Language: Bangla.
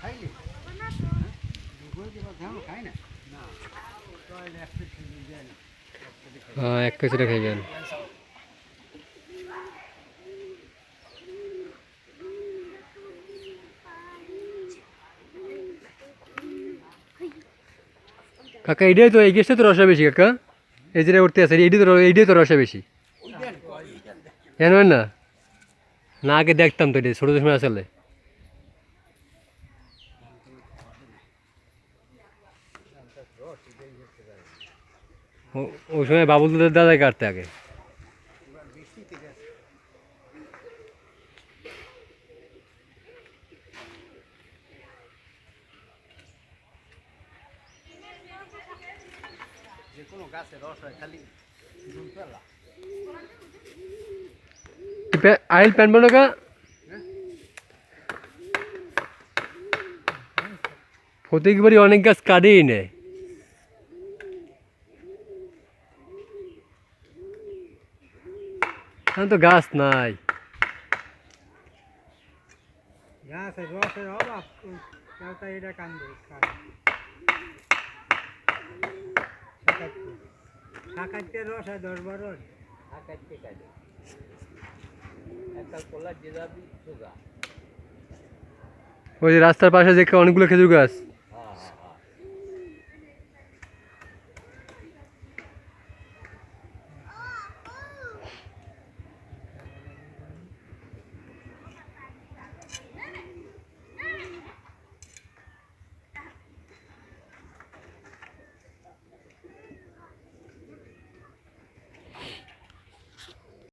খাইলি? না না একটা খেয়ে যায় না হ্যাঁ এক কেজিটা খাইবেন কাকা এইটাই তো এই গেছটা তো রসা বেশি কাকা। এই যেটা উঠতে আছে এইটাই তো র- এইটাই তো রসা বেশি। জানবেন না? না আগে দেখতাম তো এটা ছোটো সময় আসলে। ওই সময় বাবুল দাদাই কাটতে আগে। যে কোনো গাছে রস হয় খালি আইল প্যান্ট বানো কা অনেক গাছ কাটেই নেয় এখন তো গাছ নাই গাছে রসের অভাব কেউ তাই এটা কান্দে শাকাইতে রস হয় দশ বারো শাকাইতে কাজে কোলা জেলাবি সুগা। ওই রাস্তার পাশে যে অনেকগুলো খেজুর গাছ।